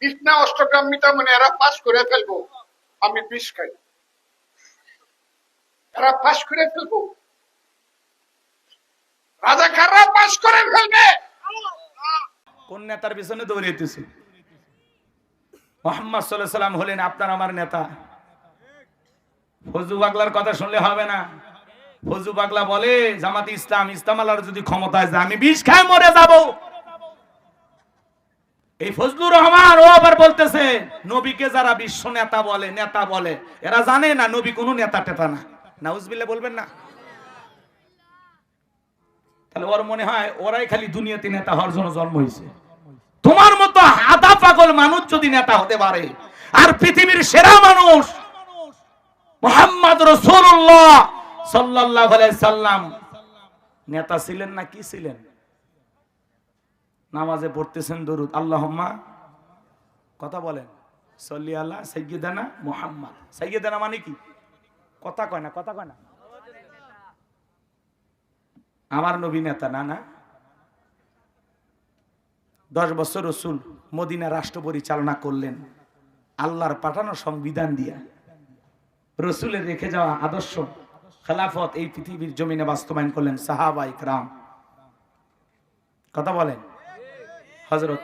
বিছনা অষ্টগ্রাম মিটা মানে এরা পাস করে ফেলব। আমি বিষ খাই। এরা পাস করে ফেলব। রাজাকাররা পাস করে ফেলবে। কোন নেতার পিছনে দৌড়াইতেছে মোহাম্মদ সাল্লাহ সাল্লাম হলেন আপনার আমার নেতা। ফজু বাগলার কথা শুনলে হবে না। ফজু বাগলা বলে, জামাত ইসলাম ইসলাম আল্লাহর যদি ক্ষমতায় যায়, আমি বিষ খায় মরে যাব। এই ফজলুর রহমান, ও আবার বলতেছে, নবীকে যারা বিশ্ব নেতা বলে নেতা বলে, এরা জানে না নবী কোনো নেতা টেতা না। নাউজবিল্লা বলবেন না? তাহলে ওর মনে হয় ওরাই খালি দুনিয়াতে নেতা হওয়ার জন্য জন্ম হয়েছে। তোমার মতো আধা পাগল মানুষ যদি নেতা হতে পারে, আর পৃথিবীর সেরা মানুষ মোহাম্মদ রসুল্লাহ সাল্লাহ সাল্লাম, নেতা ছিলেন না কি ছিলেন? নামাজে পড়তেছেন দরুদ। আল্লাহম্মা, কথা বলেন। সল্লি আল্লাহ সৈয়দানা মোহাম্মদ। সৈয়দানা মানে কি? কথা কয় না, কথা কয় না। আমার নবী নেতা, না না। দশ বছর রসুল মদিনা রাষ্ট্র পরিচালনা করলেন। আল্লাহর পাঠানো সংবিধান দিয়া। রসুলের রেখে যাওয়া আদর্শ, খেলাফত এই পৃথিবীর জমিনে বাস্তবায়ন করলেন সাহাবা ইকরাম কথা বলেন। হজরত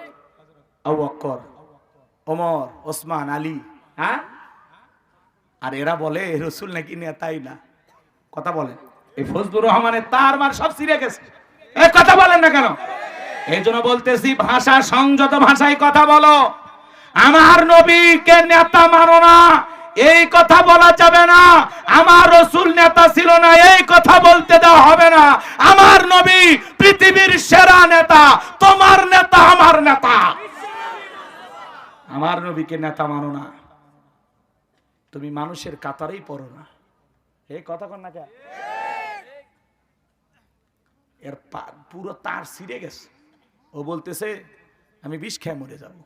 বক্কর ওমর, ওসমান, আলী হ্যাঁ? আর এরা বলে রসুল নাকি নেতাই না? কথা বলেন। এই ফজলুর রহমানের তার মার সব সিরে গেছে। এই কথা বলেন না কেন? এই জন্য বলতেছি, ভাষা সংযত ভাষায় কথা বলো। আমার নবীকে নেতা মানো না, এই কথা বলা যাবে না। আমার রসুল নেতা ছিল না, এই কথা বলতে দেওয়া হবে না। আমার নবী আমার নবীকে নেতা মানো না। তুমি মানুষের কাতারেই পড়ো না। এই কথা কন না এর পুরো তার ছিঁড়ে গেছে। ও বলতেছে, আমি বিষ খেয়ে মরে যাব।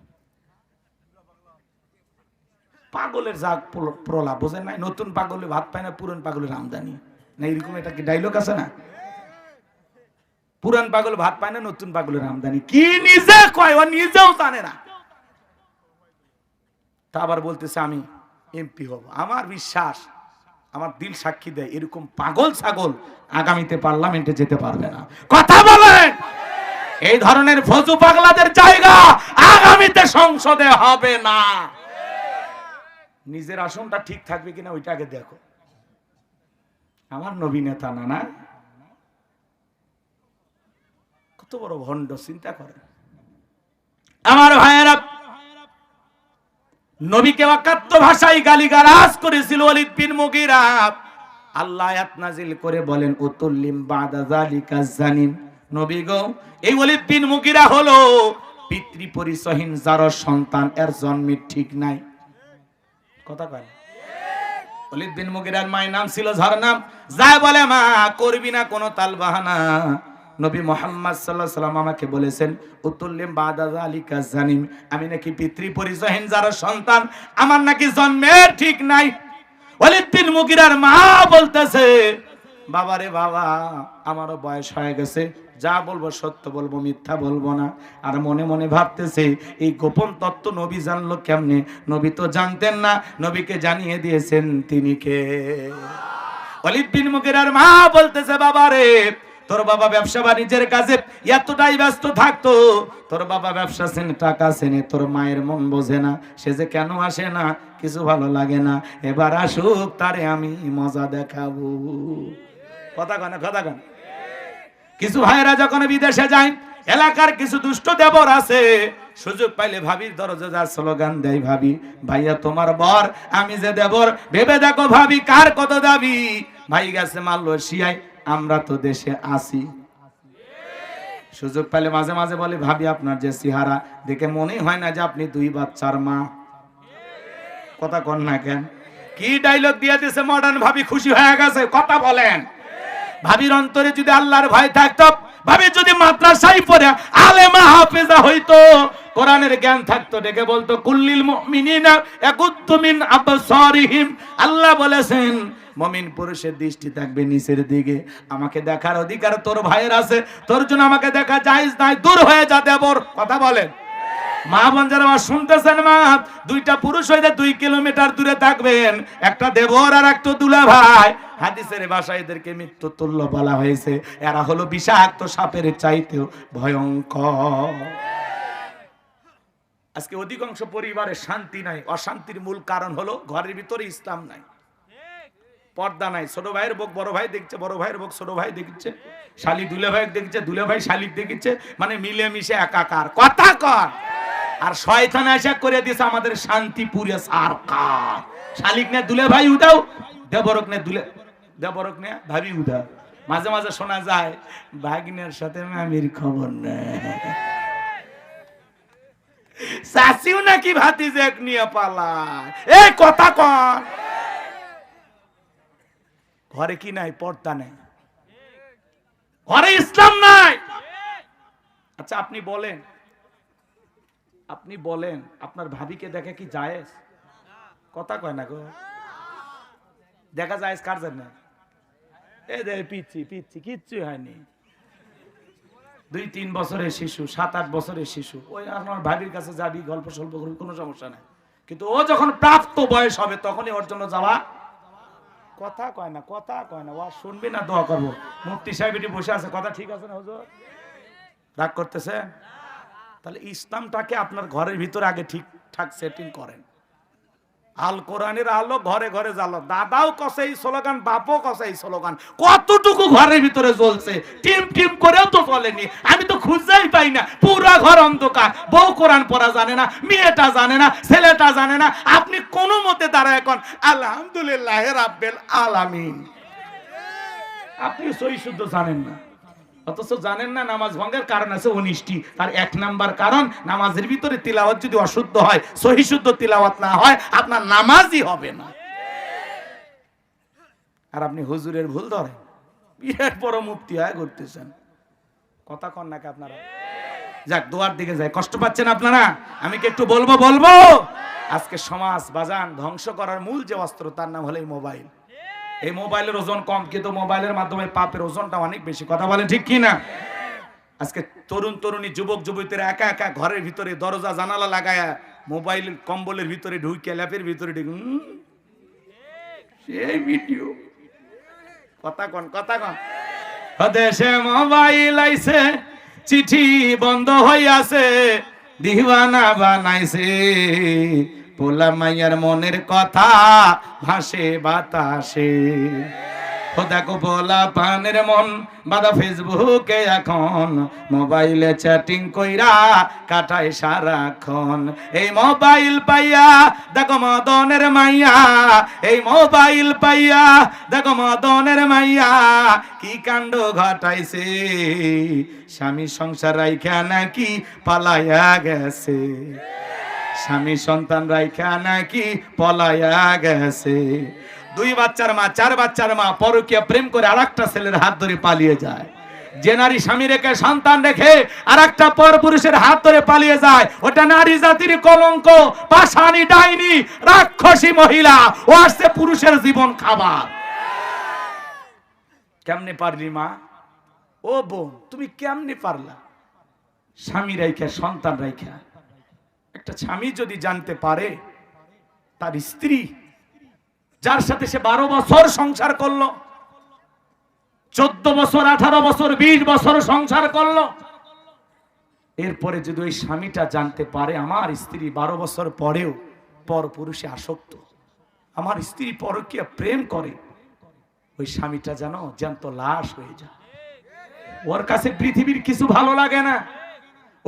পাগলের যা প্রল- প্রলাপ, বোঝেন নাই? নতুন পাগলে, ভাত পায় না পুরন পাগলের আমদানি? না এরকম এটা কি ডাইলগ আছে না? পুরান পাগল, ভাত পায় না নতুন পাগলের আমদানি? কি নিজে কয়? ও নিজেও জানে না। তা আবার বলতেছে, আমি এমপি হব। আমার বিশ্বাস, আমার দিল সাক্ষী দেয়, এরকম পাগল ছাগল আগামীতে পার্লামেন্টে যেতে পারবে না। কথা বলেন! এই ধরনের ফজু পাগলাদের জায়গা আগামীতে সংসদে হবে না। নিজের আসনটা ঠিক থাকবে কিনা ওইটাকে দেখো। আমার নবী নেতা না না কত বড় ভণ্ড, চিন্তা করেন। আমার ভাইয়েরা নবীকে অকাত্য ভাষায় গালিগালাজ করেছিল ওয়ালিদ বিন মুগিরা। আল্লাহ আয়াত নাজিল করে বলেন, উতুল্লিম বাদা যালিকা জানিম নবী গো, এই ওয়ালিদ বিন মুগিরা হলো পিতৃ পরিচয়হীন যার সন্তান, এর জন্মের ঠিক নাই। কথা কয় ওয়ালিদ বিন মুগিরার মায়ের নাম ছিল ঝরনাম। যায় বলে, মা, করবি না কোনো তাল বাহানা নবী মোহাম্মদ সাল্লাহ সাল্লাম আমাকে বলেছেন উতুল্লিম বাদাজা আলিকা জানিম। আমি নাকি পিতৃ পরিচয়হীন যারা সন্তান, আমার নাকি জন্মের ঠিক নাই। ওয়ালিদ বিন মুগিরার মা বলতেছে বাবারে বাবা, আমারও বয়স হয়ে গেছে, যা বলব সত্য বলব, মিথ্যা বলব না। আর মনে মনে ভাবতেছে, এই গোপন তত্ত্ব নবী জানলো কেমনে? নবী তো জানতেন না, নবীকে জানিয়ে দিয়েছেন তিনি কে? অলিদ বিন মুগিরার মা বলতেছে, বাবা রে তোর বাবা ব্যবসা বাণিজ্যের কাজে এতটাই ব্যস্ত থাকতো। তোর বাবা ব্যবসা সেনে টাকা সেনে তোর মায়ের মন বোঝে না। সে যে কেন আসে না, কিছু ভালো লাগে না। এবার আসুক, তারে আমি মজা দেখাবো। কথা কানে, কথা কান। কিছু ভাইয়েরা যখন বিদেশে যায়, এলাকার কিছু দুষ্ট দেবর আছে, সুযোগ পাইলে ভাবির দরজা যা স্লোগান দেয়, ভাবি, ভাইয়া তোমার বর, আমি যে দেবর, ভেবে দেখো ভাবি, কার কত দাবি? ভাই গেছে মারলো শিয়াই আমরা তো দেশে আসি সুযোগ পাইলে মাঝে মাঝে বলে, ভাবি, আপনার যে সিহারা দেখে মনেই হয় না যে আপনি দুই বাচ্চার মা। কথা কন না কেন? কি ডাইলগ দিয়ে দিছে মডার্ন ভাবি, খুশি হয়ে গেছে? কথা বলেন। ভাবির অন্তরে যদি আল্লাহর ভয় থাকতো, ভাবি যদি মাদ্রাসায় পড়ে, আলেমা হাফেজা হইতো, কোরআনের জ্ঞান থাকতো, ডেকে বলতো, কুল্লিল মুমিনিনা ইয়াকুদ্দু মিন আবসারিহিম। আল্লাহ বলেছেন মমিন পুরুষের দৃষ্টি থাকবে নিচের দিকে। আমাকে দেখার অধিকার তোর ভাইয়ের আছে। তোর জন্য আমাকে দেখা জায়েজ নাই। দূর হয়ে যা দেবর। কথা বলেন। মা বোন যারা আমার শুনতেছেন মা, দুইটা পুরুষ হইলে দুই কিলোমিটার দূরে থাকবেন। একটা দেবর আর একটা দুলা ভাই। হাদিসের ভাষায় এদেরকে মৃত্যু তুল্য বলা হয়েছে। এরা হলো বিষাক্ত সাপের চাইতেও ভয়ঙ্কর। আজকে অধিকাংশ পরিবারে শান্তি নাই। অশান্তির মূল কারণ হলো ঘরের ভিতরে ইসলাম নাই। পর্দা নাই। ছোট ভাইয়ের বক, বড় ভাই দেখছে, বড় ভাইয়ের বক, ছোট ভাই দেখছে। শালি দুলে ভাই দেখছে, দুলে ভাই শালিক দেখছে। মানে মিলেমিশে একাকার। কথা কর। আর শয়তান আশা করে দিয়েছে আমাদের শান্তিপুরে সরকার। শালিক নে দুলে ভাই উদাও দেবরক নে দুলে দেবরক নে ভাবি উদাও মাঝে মাঝে শোনা যায়, ভাগিনের সাথে মামির খবর নেই। শাসিও নাকি ভাতিজে এক নিয়ে পালায়। এই কথা কর। ঘরে কি নাই? পর্দা নেই। ঘরে ইসলাম নাই। আচ্ছা আপনি বলেন। আপনি বলেন আপনার ভাবিকে দেখে কি জায়েজ? কথা কয় না গো। দেখা যায় কার জন্য? এ দে পিচ্ছি পিচ্ছি কিচ্ছু হয়নি। দুই তিন বছরের শিশু সাত আট বছরের শিশু। ওই আমার ভাবির কাছে যাবি গল্প সল্প করবি কোনো সমস্যা নাই। কিন্তু ও যখন প্রাপ্ত বয়স হবে তখনই ওর জন্য যাওয়া কথা কয় না, কথা কয় না ও শুনবে শুনবি না, দোয়া করব। মুফতি সাহেব এটি বসে আছে, কথা ঠিক আছে না, হুজুর? রাগ করতেছে? তাহলে ইসলামটাকে আপনার ঘরের ভিতরে আগে ঠিকঠাক সেটিং করেন। আল কোরআনের আলো ঘরে ঘরে জ্বালো। দাদাও কসে এই স্লোগান, বাপও কসে এই স্লোগান? কতটুকু ঘরের ভিতরে জ্বলছে? টিম টিম করেও তো চলেনি আমি তো খুঁজেই পাই না। পুরা ঘর অন্ধকার। বউ কোরআন পড়া জানে না, মেয়েটা জানে না, ছেলেটা জানে না। আপনি কোনো মতে তারা এখন, আলহামদুলিল্লাহ রাব্বেল আলামিন। আপনি সই শুদ্ধ জানেন না। অথচ জানেন না, নামাজ ভঙ্গের কারণ আছে উনিশটি তার এক নাম্বার কারণ, নামাজের ভিতরে তিলাওয়াত যদি অশুদ্ধ হয়, সহি শুদ্ধ তিলাওয়াত না হয়, আপনার নামাজই হবে না। আর আপনি হুজুরের ভুল ধরেন। বিরাট বড় মুক্তি হয় করতেছেন। কথা কন নাকি আপনারা? যাক, দোয়ার দিকে যায় কষ্ট পাচ্ছেন আপনারা? আমি কি একটু বলব বলব? আজকে সমাজ বাজান ধ্বংস করার মূল যে অস্ত্র, তার নাম হলো মোবাইল। এই মোবাইলের ওজন কম, কিন্তু মোবাইলের মাধ্যমে পাপের ওজনটা অনেক বেশি। কথা বলেন ঠিক কি না আজকে তরুণ তরুণী, যুবক যুবতীরা একা একা ঘরের ভিতরে দরজা, জানালা লাগায়া মোবাইল কম্বলের ভিতরে ঢুকে ল্যাপের ভিতরে ঢুকে সেই ভিডিও। কথা কন কথা কন। দেশে মোবাইল আইছে, চিঠি বন্ধ হইয়াছে, দিওয়ানা বানাইছে। পোলা মাইয়ার মনের কথা ভাসে বাতাসে। ও দেখো পোলা পানের মন বাদা ফেসবুকে এখন। মোবাইলে চ্যাটিং কইরা কাটায় সারাক্ষণ। এই মোবাইল পাইয়া, দেখো মদনের মাইয়া। এই মোবাইল পাইয়া, দেখো মদনের মাইয়া। কি কাণ্ড ঘটাইছে? স্বামী সংসার রাইখা নাকি পালাইয়া গেছে। স্বামী সন্তান রাইখা নাকি পলায়া গেছে। দুই বাচ্চার মা, চার বাচ্চার মা পরকীয়া প্রেম করে আর ছেলের হাত ধরে পালিয়ে যায়। যে নারী স্বামী রেখে সন্তান রেখে আর একটা পর পুরুষের হাত ধরে পালিয়ে যায়, ওটা নারী জাতির কলঙ্ক পাশানি ডাইনি, রাক্ষসী মহিলা, ও আসছে পুরুষের জীবন খাবার। কেমনে পারলি মা? ও বোন, তুমি কেমনে পারলা? স্বামী রাইখা সন্তান রাইখা একটা স্বামী যদি জানতে পারে, তার স্ত্রী যার সাথে সে বারো বছর সংসার করল, চোদ্দ বছর, আঠারো বছর, বিশ বছর সংসার করল, এরপরে যদি ওই স্বামীটা জানতে পারে, আমার স্ত্রী বারো বছর পরেও পর পুরুষে আসক্ত, আমার স্ত্রী পরকীয়া প্রেম করে, ওই স্বামীটা যেন জ্যান্ত লাশ হয়ে যায়। ওর কাছে পৃথিবীর কিছু ভালো লাগে না।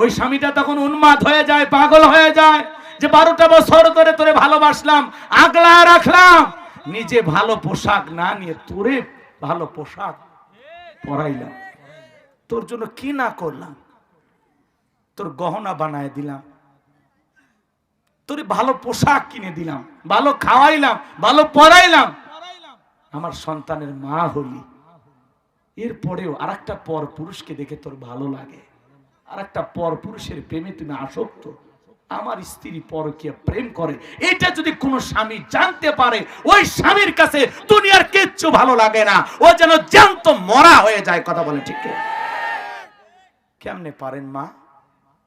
ওই স্বামীটা তখন উন্মাদ হয়ে যায়, পাগল হয়ে যায়, যে বারোটা বছর ধরে তোরে ভালোবাসলাম আগলা রাখলাম, নিজে ভালো পোশাক না নিয়ে তোরে ভালো পোশাক পরাইলাম। তোর জন্য কি না করলাম? তোর গহনা বানায় দিলাম। তোরে ভালো পোশাক কিনে দিলাম, ভালো খাওয়াইলাম, ভালো পড়াইলাম আমার সন্তানের মা হলি। এরপরেও আর একটা পর পুরুষকে দেখে তোর ভালো লাগে। আর একটা পর পুরুষের প্রেমে তুমি আসক্ত। আমার স্ত্রী পরকীয় প্রেম করে। এটা যদি কোনো স্বামী জানতে পারে, ওই স্বামীর কাছে দুনিয়ার কিচ্ছু ভালো লাগে না। ও যেন জ্যান্ত মরা হয়ে যায়, কথা বলে ঠিক কেমনে পারেন মা?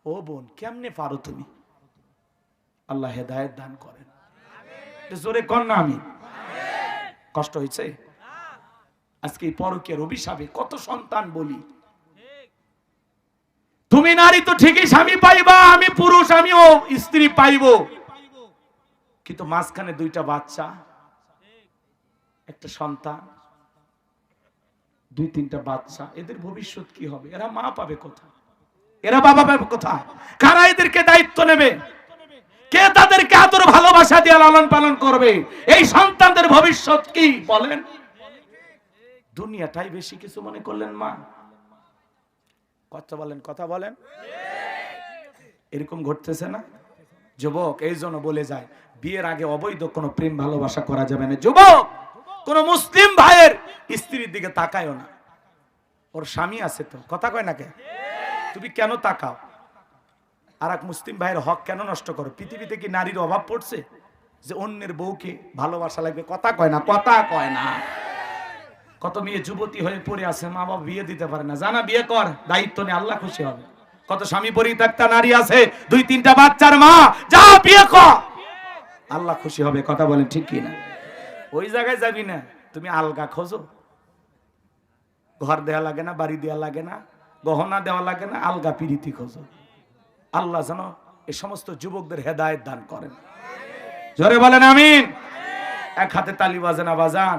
ও বোন, কেমনে পারো তুমি? আল্লাহ হেদায়েত দান করেন। জোরে কর না আমি কষ্ট হয়েছে আজকে এই পরকের অভিশাপে কত সন্তান বলি। তুমি নারী তো ঠিকই স্বামী পাইবা, আমি পুরুষ, আমিও স্ত্রী পাইব। কিন্তু মাঝখানে দুইটা বাচ্চা, একটা সন্তান, দুই তিনটা বাচ্চা, এদের ভবিষ্যৎ কি হবে? এরা মা পাবে কোথায়? এরা বাবা পাবে কোথায়? কারা এদেরকে দায়িত্ব নেবে? কে তাদেরকে আদর, ভালোবাসা দিয়ে লালন পালন করবে? এই সন্তানদের ভবিষ্যৎ কি? বলেন। দুনিয়াটাই বেশি কিছু মনে করলেন মা? কথা বলেন কথা বলেন। এরকম ঘটতেছে না? যুবক, এই জন্য বলে যায়, বিয়ের আগে অবৈধ কোনো প্রেম ভালোবাসা করা যাবে না। যুবক, কোন মুসলিম ভাইয়ের স্ত্রীর দিকে তাকায়ও না। ওর স্বামী আছে তো, কথা কয় না কে? তুমি কেন তাকাও? আর এক মুসলিম ভাইয়ের হক কেন নষ্ট করো? পৃথিবীতে কি নারীর অভাব পড়ছে? যে অন্যের বউকে ভালোবাসা লাগবে, কথা কয় না, কথা কয় না। কত মেয়ে যুবতী হয়ে পড়ে আছে, মা বাবা বিয়ে দিতে পারে না। জানা, বিয়ে কর, দায়িত্ব নিয়ে আল্লাহ খুশি হবে। কত স্বামী পরিত্যক্তা নারী আছে, দুই, তিনটা বাচ্চার মা, যা, বিয়ে কর। আল্লাহ খুশি হবে, কথা বলেন ঠিক কি না ওই জায়গায় যাবি না, তুমি আলগা খোঁজো। ঘর দেওয়া লাগে না, বাড়ি দেওয়া লাগে না, গহনা দেওয়া লাগে না, আলগা পিরিতি খোঁজো। আল্লাহ যেন এই সমস্ত যুবকদের হেদায়েত দান করেন। জোরে বলেন আমিন। এক হাতে তালি বাজে না বাজান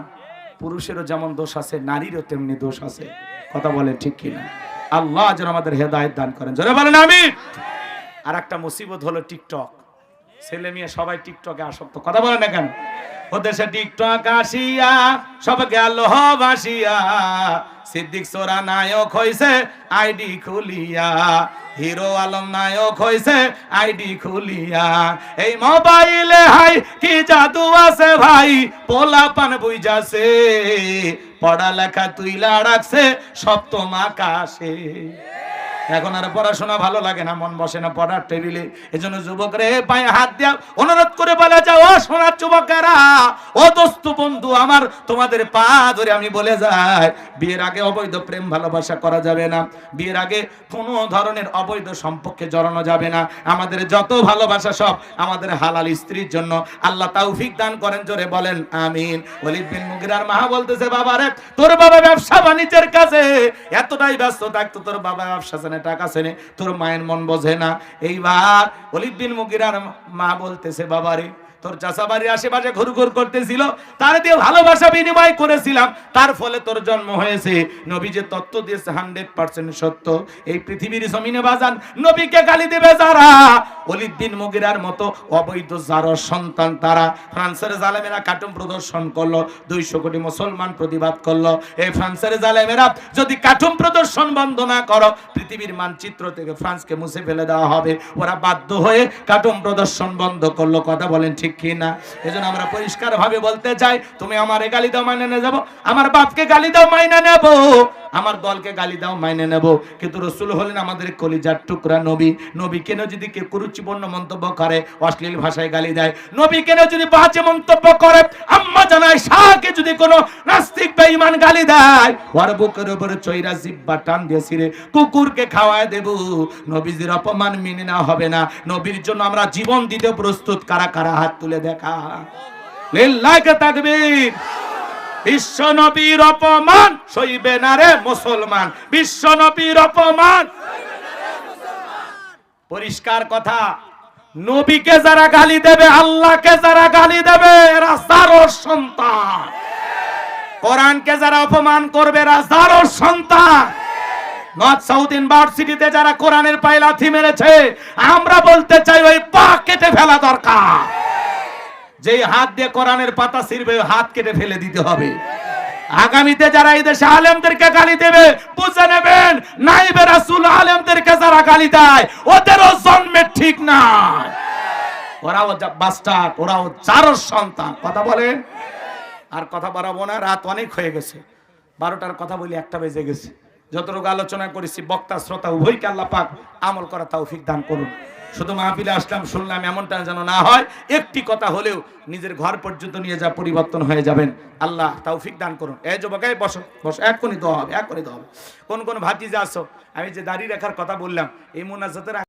পুরুষেরও যেমন দোষ আছে, নারীরও তেমনি দোষ আছে। কথা বলে ঠিক কিনা? আল্লাহ যেন আমাদের হেদায়ত দান করেন। জোরে বলেন আমি আর একটা মুসিবত হলো টিকটক। ছেলে মেয়ে সবাই টিকটকে আসক্ত। কথা বলে না কেন? ও দেশে টিকটক আসিয়া, সব গেল বাসিয়া সিদ্দিক সোরা নায়ক হইছে, আইডি খুলিয়া। হিরো আলম নায়ক হইছে, আইডি খুলিয়া। এই মোবাইলে হাই, কি জাদু আছে ভাই? পোলা পান বুঝাছে, পড়ালেখা তুইলা রাখছে, সপ্তম আকাশে। এখন আর পড়াশোনা ভালো লাগে না, মন বসে না পড়ার টেবিলে। এজন্য যুবক রে পায়ে হাত দেয়া অনুরোধ করে বলে, যাও, ও সোনার যুবকেরা, ও দোস্ত বন্ধু আমার, তোমাদের পা ধরে আমি বলে যাই। বিয়ের আগে অবৈধ প্রেম ভালোবাসা করা যাবে না। বিয়ের আগে কোনো ধরনের অবৈধ সম্পর্কে জড়ানো যাবে না। আমাদের যত ভালোবাসা সব আমাদের হালাল স্ত্রীর জন্য। আল্লাহ তৌফিক দান করেন, জোরে বলেন, আমিন। ওলিদ বিন মুগিরার মা বলতেছে বাবা রে তোর বাবা ব্যবসা বাণিজ্যের কাছে এতটাই ব্যস্ত থাকতো তোর বাবা ব্যবসা জানে টাকা সেনে তোর মায়ের মন বোঝে না। এইবার অলিদ মুগিরার মা বলতেছে বাবা রে তোর চাষা বাড়ির আশেপাশে ঘুরঘুর করতেছিল, তার দিয়ে ভালোবাসা বিনিময় করেছিলাম, তার ফলে তোর জন্ম হয়েছে। নবী যে তত্ত্ব দিয়েছে, হান্ড্রেড পার্সেন্ট সত্য। এই পৃথিবীর জমিনে বাজান, নবীকে গালি দেবে যারা? অলিদ বিন মুগিরার মতো অবৈধ যার সন্তান, তারা ফ্রান্সের জালেমেরা কার্টুন প্রদর্শন করল, দুইশো কোটি মুসলমান প্রতিবাদ করল। এই ফ্রান্সের জালেমেরা যদি কার্টুন প্রদর্শন বন্ধ না করো, পৃথিবীর মানচিত্র থেকে ফ্রান্সকে মুছে ফেলে দেওয়া হবে। ওরা বাধ্য হয়ে কার্টুন প্রদর্শন বন্ধ করল। কথা বলেন ঠিক কি না এজন্য আমরা পরিষ্কার ভাবে বলতে চাই, তুমি আমার গালি দাও, মাইনে যাব। আমার বাপকে গালি দাও, মাইনে নেব। আমার দলকে গালি দাও, মাইনে নেব। কিন্তু রসুল হলেন আমাদের কলিজার টুকরা নবী। নবী কেন যদি কেউ কুরুচিপূর্ণ মন্তব্য করে, অশ্লীল ভাষায় গালি দেয়? নবী কেন যদি বাজে মন্তব্য করে? আম্মা জানায়, শাহকে যদি কোনো নাস্তিক বেঈমান গালি দেয়, ওর বুকের উপরে চৈরা জিব্বা টান দিয়েছি রে কুকুরকে খাওয়ায় দেব। নবীজির অপমান মেনে না হবে না। নবীর জন্য আমরা জীবন দিতে প্রস্তুত। কারা কারা হাত তুলে দেখা? লিল্লাহি তাকবীর। বিশ্ব অপমান সইবে না রে মুসলমান বিশ্ব অপমান। পরিষ্কার কথা, নবীকে যারা গালি দেবে, আল্লাহকে যারা গালি দেবে, এরা যারোর সন্তান। কোরআনকে যারা অপমান করবে, এরা যারোর সন্তান। যারা কোরআনের পায়ে লাথি মেরেছে, আমরা বলতে চাই ওই পা কেটে ফেলা দরকার। যেই হাত দিয়ে কোরআনের পাতা ছিঁড়বে হাত কেটে ফেলে দিতে হবে। আগামীতে যারা এই দেশে আলেমদেরকে গালি দেবে, বুঝে নেবেন, নাইবে রাসূল আলেমদেরকে যারা গালি দেয়, ওদেরও জন্মের ঠিক নাই ওরাও বাস্টার্ড ওরাও চারোর সন্তান। কথা বলেন? আর কথা বাড়াবো না, রাত অনেক হয়ে গেছে। বারোটার কথা বলি, একটা বেজে গেছে। যতটুকু আলোচনা করেছি, বক্তা, শ্রোতা, উভয়কে আল্লাহ পাক আমল করা তৌফিক দান করুন। শুধু মাহফিলে আসলাম, শুনলাম এমনটা যেন না হয়। একটি কথা হলেও নিজের ঘর পর্যন্ত নিয়ে যা পরিবর্তন হয়ে যাবেন। আল্লাহ তৌফিক দান করুন। এই বসো বসো। এখনই দেওয়া হবে এখনই দেওয়া হবে। কোন কোন ভাতিজা আসো আমি যে দাড়ি রাখার কথা বললাম, এই মোনাজাতের